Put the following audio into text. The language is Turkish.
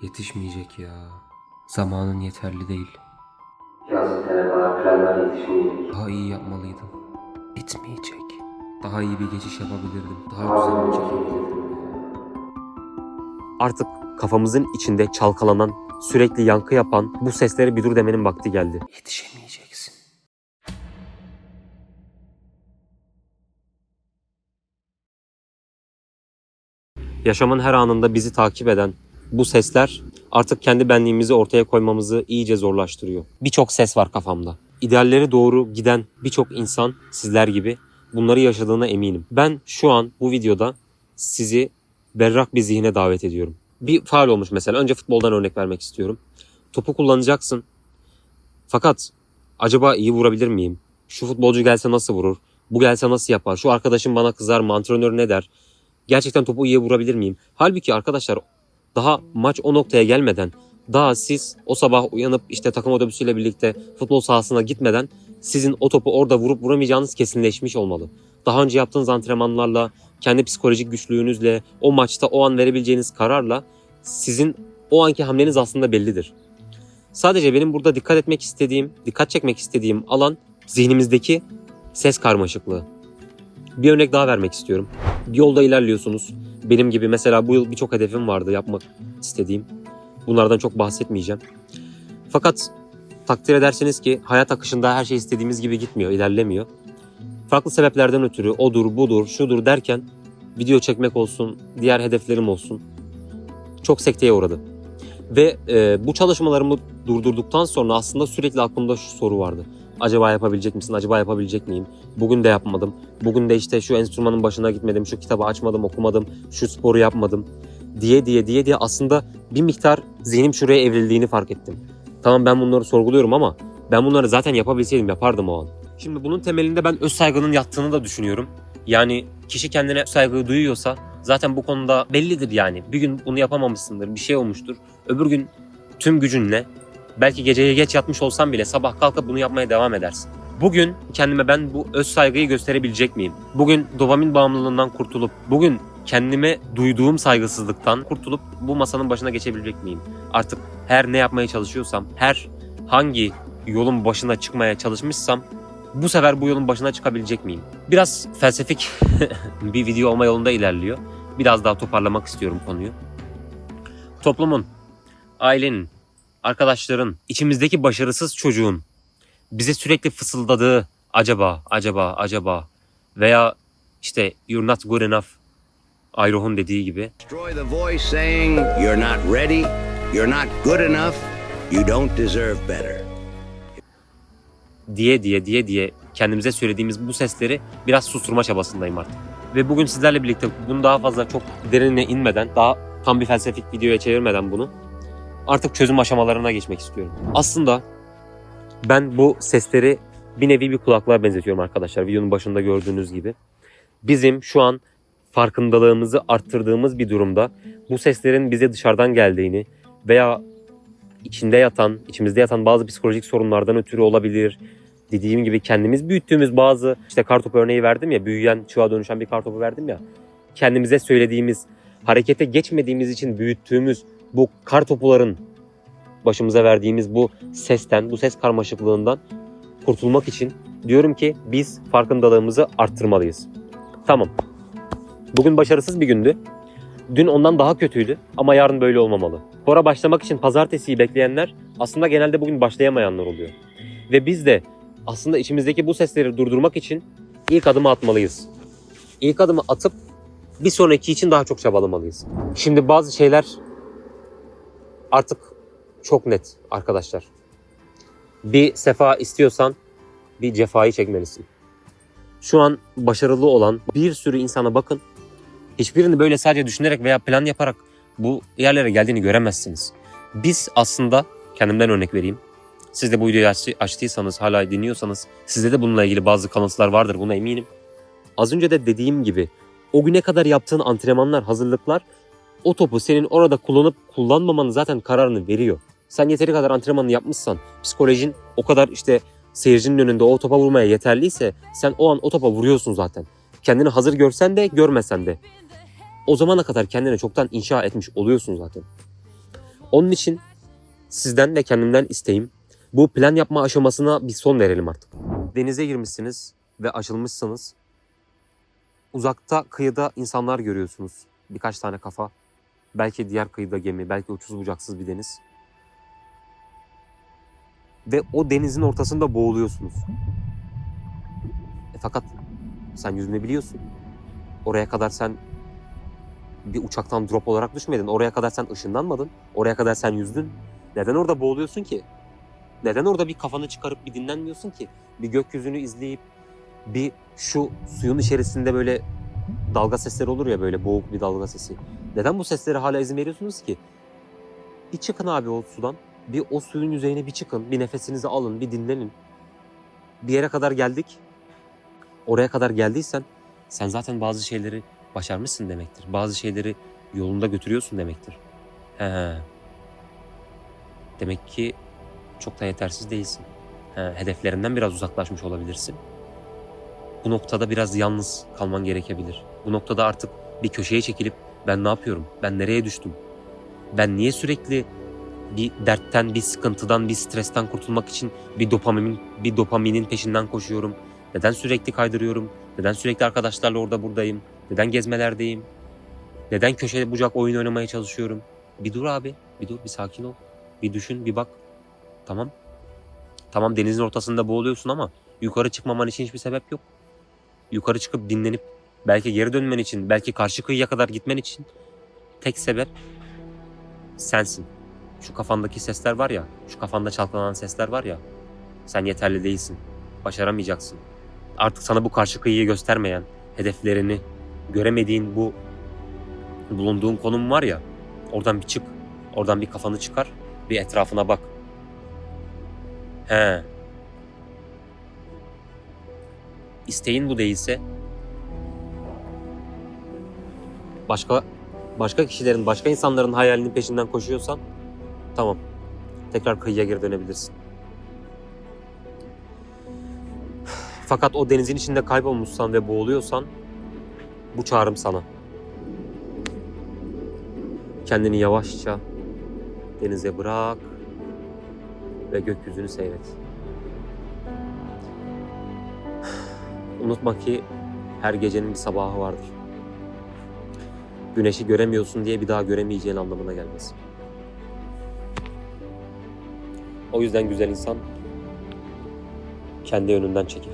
Yetişmeyecek ya. Zamanın yeterli değil. Yazın sene kadar planlar yetişmeyecek. Daha iyi yapmalıydım. Bitmeyecek. Daha iyi bir geçiş yapabilirdim. Daha güzel bir çekebilirdim. Artık kafamızın içinde çalkalanan, sürekli yankı yapan bu seslere bir dur demenin vakti geldi. Yetişemeyeceksin. Yaşamın her anında bizi takip eden bu sesler artık kendi benliğimizi ortaya koymamızı iyice zorlaştırıyor. Birçok ses var kafamda. İdealleri doğru giden birçok insan sizler gibi bunları yaşadığına eminim. Ben şu an bu videoda sizi berrak bir zihne davet ediyorum. Bir faal olmuş mesela. Önce futboldan örnek vermek istiyorum. Topu kullanacaksın. Fakat acaba iyi vurabilir miyim? Şu futbolcu gelse nasıl vurur? Bu gelse nasıl yapar? Şu arkadaşım bana kızar mı? Antrenör ne der? Gerçekten topu iyi vurabilir miyim? Halbuki arkadaşlar daha maç o noktaya gelmeden daha siz o sabah uyanıp işte takım otobüsüyle birlikte futbol sahasına gitmeden sizin o topu orada vurup vuramayacağınız kesinleşmiş olmalı. Daha önce yaptığınız antrenmanlarla, kendi psikolojik güçlüğünüzle, o maçta o an verebileceğiniz kararla sizin o anki hamleniz aslında bellidir. Sadece benim burada dikkat etmek istediğim, dikkat çekmek istediğim alan zihnimizdeki ses karmaşıklığı. Bir örnek daha vermek istiyorum. Yolda ilerliyorsunuz. Benim gibi mesela bu yıl birçok hedefim vardı yapmak istediğim. Bunlardan çok bahsetmeyeceğim. Fakat takdir edersiniz ki hayat akışında her şey istediğimiz gibi gitmiyor, ilerlemiyor. Farklı sebeplerden ötürü odur, budur, şudur derken video çekmek olsun, diğer hedeflerim olsun çok sekteye uğradı. Ve e, bu çalışmalarımı durdurduktan sonra aslında sürekli aklımda şu soru vardı. Acaba yapabilecek misin? Acaba yapabilecek miyim? Bugün de yapmadım. Bugün de işte şu enstrümanın başına gitmedim, şu kitabı açmadım, okumadım, şu sporu yapmadım diye diye diye diye aslında bir miktar zihnim şuraya evrildiğini fark ettim. Tamam ben bunları sorguluyorum ama ben bunları zaten yapabilseydim yapardım o an. Şimdi bunun temelinde ben öz saygının yattığını da düşünüyorum. Yani kişi kendine saygı duyuyorsa zaten bu konuda bellidir yani. Bir gün bunu yapamamışsındır, bir şey olmuştur. Öbür gün tüm gücünle belki geceye geç yatmış olsan bile sabah kalkıp bunu yapmaya devam edersin. Bugün kendime ben bu öz saygıyı gösterebilecek miyim? Bugün dopamin bağımlılığından kurtulup, bugün kendime duyduğum saygısızlıktan kurtulup bu masanın başına geçebilecek miyim? Artık her ne yapmaya çalışıyorsam, her hangi yolun başına çıkmaya çalışmışsam bu sefer bu yolun başına çıkabilecek miyim? Biraz felsefik bir video olma yolunda ilerliyor. Biraz daha toparlamak istiyorum konuyu. Toplumun, ailenin, arkadaşların, içimizdeki başarısız çocuğun bize sürekli fısıldadığı acaba, acaba, acaba veya işte you're not good enough Ayroh'un dediği gibi the voice saying, You're not ready, you're not good enough, you don't deserve better. Diye diye diye diye kendimize söylediğimiz bu sesleri biraz susturma çabasındayım artık. Ve bugün sizlerle birlikte bunu daha fazla çok derinine inmeden, daha tam bir felsefik videoya çevirmeden bunu artık çözüm aşamalarına geçmek istiyorum. Aslında ben bu sesleri bir nevi bir kulaklığa benzetiyorum arkadaşlar. Videonun başında gördüğünüz gibi. Bizim şu an farkındalığımızı arttırdığımız bir durumda bu seslerin bize dışarıdan geldiğini veya içinde yatan, içimizde yatan bazı psikolojik sorunlardan ötürü olabilir. Dediğim gibi kendimiz büyüttüğümüz bazı işte kartopu örneği verdim ya, büyüyen, çığa dönüşen bir kartopu verdim ya. Kendimize söylediğimiz, harekete geçmediğimiz için büyüttüğümüz bu kartopuların başımıza verdiğimiz bu sesten, bu ses karmaşıklığından kurtulmak için diyorum ki biz farkındalığımızı arttırmalıyız. Tamam. Bugün başarısız bir gündü. Dün ondan daha kötüydü ama yarın böyle olmamalı. Spora başlamak için pazartesiyi bekleyenler aslında genelde bugün başlayamayanlar oluyor. Ve biz de aslında içimizdeki bu sesleri durdurmak için ilk adımı atmalıyız. İlk adımı atıp bir sonraki için daha çok çabalamalıyız. Şimdi bazı şeyler artık çok net arkadaşlar. Bir sefa istiyorsan bir cefayı çekmelisin. Şu an başarılı olan bir sürü insana bakın. Hiçbirini böyle sadece düşünerek veya plan yaparak bu yerlere geldiğini göremezsiniz. Biz aslında kendimden örnek vereyim. Siz de bu videoyu aç- açtıysanız, hala dinliyorsanız sizde de bununla ilgili bazı kalıntılar vardır buna eminim. Az önce de dediğim gibi o güne kadar yaptığın antrenmanlar, hazırlıklar o topu senin orada kullanıp kullanmamanın zaten kararını veriyor. Sen yeteri kadar antrenmanını yapmışsan, psikolojin o kadar işte seyircinin önünde o topa vurmaya yeterliyse sen o an o topa vuruyorsun zaten. Kendini hazır görsen de görmesen de. O zamana kadar kendine çoktan inşa etmiş oluyorsun zaten. Onun için sizden ve kendimden isteğim bu plan yapma aşamasına bir son verelim artık. Denize girmişsiniz ve açılmışsınız. Uzakta kıyıda insanlar görüyorsunuz. Birkaç tane kafa. Belki diğer kıyıda gemi, belki uçsuz bucaksız bir deniz. Ve o denizin ortasında boğuluyorsunuz. E fakat sen yüzme biliyorsun. Oraya kadar sen bir uçaktan drop olarak düşmedin. Oraya kadar sen ışınlanmadın. Oraya kadar sen yüzdün. Neden orada boğuluyorsun ki? Neden orada bir kafanı çıkarıp bir dinlenmiyorsun ki? Bir gökyüzünü izleyip bir şu suyun içerisinde böyle dalga sesleri olur ya böyle boğuk bir dalga sesi. Neden bu seslere hala izin veriyorsunuz ki? Bir çıkın abi o sudan. Bir o suyun yüzeyine bir çıkın. Bir nefesinizi alın, bir dinlenin. Bir yere kadar geldik. Oraya kadar geldiysen sen zaten bazı şeyleri başarmışsın demektir. Bazı şeyleri yolunda götürüyorsun demektir. He. Demek ki çok da yetersiz değilsin. He, hedeflerinden biraz uzaklaşmış olabilirsin. Bu noktada biraz yalnız kalman gerekebilir. Bu noktada artık bir köşeye çekilip ben ne yapıyorum? Ben nereye düştüm? Ben niye sürekli bir dertten, bir sıkıntıdan, bir stresten kurtulmak için bir dopamin, bir dopaminin peşinden koşuyorum? Neden sürekli kaydırıyorum? Neden sürekli arkadaşlarla orada buradayım? Neden gezmelerdeyim? Neden köşede bucak oyun oynamaya çalışıyorum? Bir dur abi, bir dur, bir sakin ol. Bir düşün, bir bak. Tamam. Tamam denizin ortasında boğuluyorsun ama yukarı çıkmaman için hiçbir sebep yok. Yukarı çıkıp dinlenip belki geri dönmen için, belki karşı kıyıya kadar gitmen için tek sebep sensin. Şu kafandaki sesler var ya, şu kafanda çalkalanan sesler var ya. Sen yeterli değilsin. Başaramayacaksın. Artık sana bu karşı kıyıyı göstermeyen, hedeflerini göremediğin bu bulunduğun konum var ya. Oradan bir çık. Oradan bir kafanı çıkar. Bir etrafına bak. He. İsteğin bu değilse başka başka kişilerin, başka insanların hayalinin peşinden koşuyorsan tamam. Tekrar kıyıya geri dönebilirsin. Fakat o denizin içinde kaybolmuşsan ve boğuluyorsan bu çağrım sana. Kendini yavaşça denize bırak ve gökyüzünü seyret. Unutma ki her gecenin bir sabahı vardır. Güneşi göremiyorsun diye bir daha göremeyeceğin anlamına gelmez. O yüzden güzel insan kendi önünden çekil.